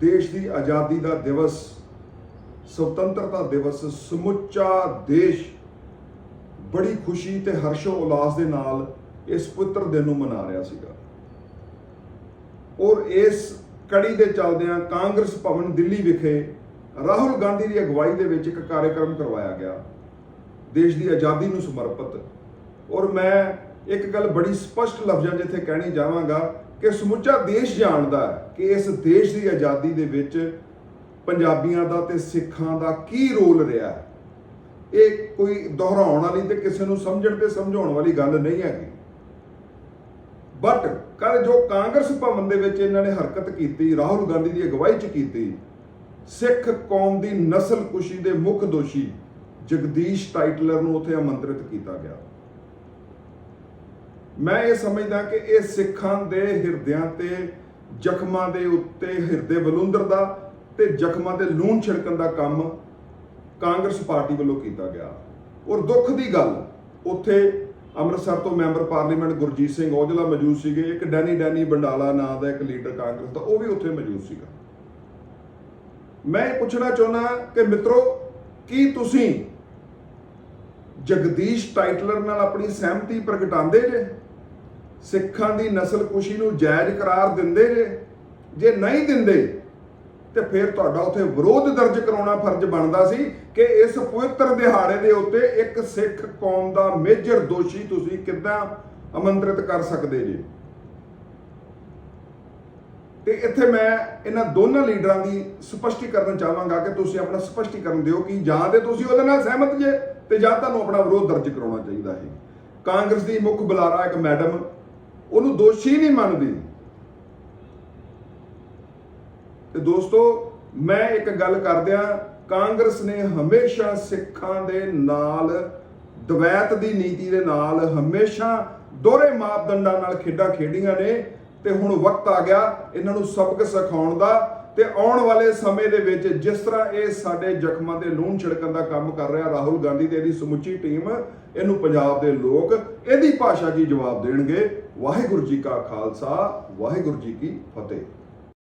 ਦੇਸ਼ ਦੀ ਆਜ਼ਾਦੀ ਦਾ ਦਿਵਸ, ਸੁਤੰਤਰਤਾ ਦਿਵਸ, ਸਮੁੱਚਾ ਦੇਸ਼ ਬੜੀ ਖੁਸ਼ੀ ਤੇ ਹਰਸ਼ੋ ਉਲਾਸ ਦੇ ਨਾਲ ਇਸ ਪਵਿੱਤਰ ਦਿਨ ਨੂੰ ਮਨਾ ਰਿਹਾ ਸੀਗਾ। ਔਰ ਇਸ ਕੜੀ ਦੇ ਚੱਲਦਿਆਂ ਕਾਂਗਰਸ ਭਵਨ ਦਿੱਲੀ ਵਿਖੇ ਰਾਹੁਲ ਗਾਂਧੀ ਦੀ ਅਗਵਾਈ ਦੇ ਵਿੱਚ ਇੱਕ ਕਾਰਜਕ੍ਰਮ ਕਰਵਾਇਆ ਗਿਆ। ਦੇਸ਼ ਦੀ ਆਜ਼ਾਦੀ ਨੂੰ ਸਮਰਪਿਤ। ਔਰ ਮੈਂ ਇੱਕ ਗੱਲ ਬੜੀ ਸਪਸ਼ਟ ਲਫ਼ਜ਼ਾਂ 'ਚ ਇੱਥੇ ਕਹਿਣੀ ਚਾਹਾਂਗਾ ਕਿ ਸਮੁੱਚਾ ਦੇਸ਼ ਜਾਣਦਾ ਹੈ ਕਿ ਇਸ ਦੇਸ਼ ਦੀ ਆਜ਼ਾਦੀ ਦੇ ਵਿੱਚ ਪੰਜਾਬੀਆਂ ਦਾ ਤੇ ਸਿੱਖਾਂ ਦਾ ਕੀ ਰੋਲ ਰਿਹਾ ਹੈ। ਇਹ ਕੋਈ ਦੁਹਰਾਉਣ ਵਾਲੀ ਤੇ ਕਿਸੇ ਨੂੰ ਸਮਝਣ ਤੇ ਸਮਝਾਉਣ ਵਾਲੀ ਗੱਲ ਨਹੀਂ ਹੈਗੀ। ਬਟ ਕੱਲ ਜੋ ਕਾਂਗਰਸ ਭਵਨ ਦੇ ਵਿੱਚ ਇਹਨਾਂ ਨੇ ਹਰਕਤ ਕੀਤੀ, ਰਾਹੁਲ ਗਾਂਧੀ ਦੀ ਅਗਵਾਈ 'ਚ ਕੀਤੀ, ਸਿੱਖ ਕੌਮ ਦੀ ਨਸਲ ਕੁਸ਼ੀ ਦੇ ਮੁੱਖ ਦੋਸ਼ੀ ਜਗਦੀਸ਼ ਟਾਈਟਲਰ ਨੂੰ ਉੱਥੇ ਆਮੰਤਰਿਤ ਕੀਤਾ ਗਿਆ। ਮੈਂ ਇਹ ਸਮਝਦਾ ਕਿ ਇਹ ਸਿੱਖਾਂ ਦੇ ਹਿਰਦਿਆਂ ਤੇ, ਜ਼ਖਮਾਂ ਦੇ ਉੱਤੇ ਹਿਰਦੇ ਬਲੁੰਦਰ ਦਾ ਤੇ ਜ਼ਖਮਾਂ ਤੇ ਲੂਣ ਛਿੜਕਣ ਦਾ ਕੰਮ ਕਾਂਗਰਸ ਪਾਰਟੀ ਵੱਲੋਂ ਕੀਤਾ ਗਿਆ। ਔਰ ਦੁੱਖ ਦੀ ਗੱਲ, ਉੱਥੇ ਅੰਮ੍ਰਿਤਸਰ ਤੋਂ ਮੈਂਬਰ ਪਾਰਲੀਮੈਂਟ ਗੁਰਜੀਤ ਸਿੰਘ ਔਜਲਾ ਮੌਜੂਦ ਸੀਗੇ, ਇੱਕ ਡੈਨੀ ਡੈਨੀ ਬੰਡਾਲਾ ਨਾਂ ਦਾ ਇੱਕ ਲੀਡਰ ਕਾਂਗਰਸ ਦਾ, ਉਹ ਵੀ ਉੱਥੇ ਮੌਜੂਦ ਸੀਗਾ। ਮੈਂ ਇਹ ਪੁੱਛਣਾ ਚਾਹੁੰਦਾ ਕਿ ਮਿੱਤਰੋ, ਕੀ ਤੁਸੀਂ ਜਗਦੀਸ਼ ਟਾਈਟਲਰ ਨਾਲ ਆਪਣੀ ਸਹਿਮਤੀ ਪ੍ਰਗਟਾਉਂਦੇ ਜੇ, ਸਿੱਖਾਂ ਦੀ ਨਸਲ ਕੁਸ਼ੀ ਨੂੰ ਜਾਇਜ਼ ਕਰਾਰ ਦਿੰਦੇ ਜੇ ਜੇ ਨਹੀਂ ਦਿੰਦੇ, ਤੇ ਫਿਰ ਤੁਹਾਡਾ ਉੱਥੇ ਵਿਰੋਧ ਦਰਜ ਕਰਾਉਣਾ ਫਰਜ਼ ਬਣਦਾ ਸੀ ਕਿ ਇਸ ਪਵਿੱਤਰ ਦਿਹਾੜੇ ਦੇ ਉੱਤੇ ਇੱਕ ਸਿੱਖ ਕੌਮ ਦਾ ਮੇਜਰ ਦੋਸ਼ੀ ਤੁਸੀਂ ਕਿੱਦਾਂ ਆਮੰਤਰਿਤ ਕਰ ਸਕਦੇ ਜੀ? ਤੇ ਇੱਥੇ ਮੈਂ ਇਹਨਾਂ ਦੋਨਾਂ ਲੀਡਰਾਂ ਦੀ ਸਪਸ਼ਟੀਕਰਨ ਚਾਹਾਂਗਾ ਕਿ ਤੁਸੀਂ ਆਪਣਾ ਸਪਸ਼ਟੀਕਰਨ ਦਿਓ ਕਿ ਜਾਂ ਤੇ ਤੁਸੀਂ ਉਹਦੇ ਨਾਲ ਸਹਿਮਤ ਜੇ ਤੇ ਜਾਂ ਤੁਹਾਨੂੰ ਆਪਣਾ ਵਿਰੋਧ ਦਰਜ ਕਰਾਉਣਾ ਚਾਹੀਦਾ ਹੈ। ਕਾਂਗਰਸ ਦੀ ਮੁੱਖ ਬੁਲਾਰਾ ਇੱਕ ਮੈਡਮ, ਉਹਨੂੰ ਦੋਸ਼ੀ ਨਹੀਂ ਮੰਨਦੀ। ਤੇ ਦੋਸਤੋ, ਮੈਂ ਇੱਕ ਗੱਲ ਕਰਦਿਆਂ, ਕਾਂਗਰਸ ਨੇ ਹਮੇਸ਼ਾ ਸਿੱਖਾਂ ਦੇ ਨਾਲ, ਦਵੈਤ ਦੀ ਨੀਤੀ ਦੇ ਨਾਲ ਹਮੇਸ਼ਾ ਦੋਹਰੇ ਮਾਪਦੰਡਾਂ ਨਾਲ ਖੇਡਾਂ ਖੇਡੀਆਂ ਨੇ। ਤੇ ਹੁਣ ਵਕਤ ਆ ਗਿਆ ਇਹਨਾਂ ਨੂੰ ਸਬਕ ਸਿਖਾਉਣ ਦਾ ਤੇ ਆਉਣ ਵਾਲੇ ਸਮੇਂ ਦੇ ਵਿੱਚ ਜਿਸ ਤਰ੍ਹਾਂ ਇਹ ਸਾਡੇ ਜ਼ਖਮਾਂ ਤੇ ਲੂਣ ਛਿੜਕਣ ਦਾ ਕੰਮ ਕਰ ਰਿਹਾ, ਰਾਹੁਲ ਗਾਂਧੀ ਤੇ ਇਹਦੀ ਸਮੁੱਚੀ ਟੀਮ, ਇਹਨੂੰ ਪੰਜਾਬ ਦੇ ਲੋਕ ਇਹਦੀ ਭਾਸ਼ਾ 'ਚ ਜਵਾਬ ਦੇਣਗੇ? ਵਾਹਿਗੁਰੂ ਜੀ ਕਾ ਖਾਲਸਾ, ਵਾਹਿਗੁਰੂ ਜੀ ਕੀ ਫਤਿਹ।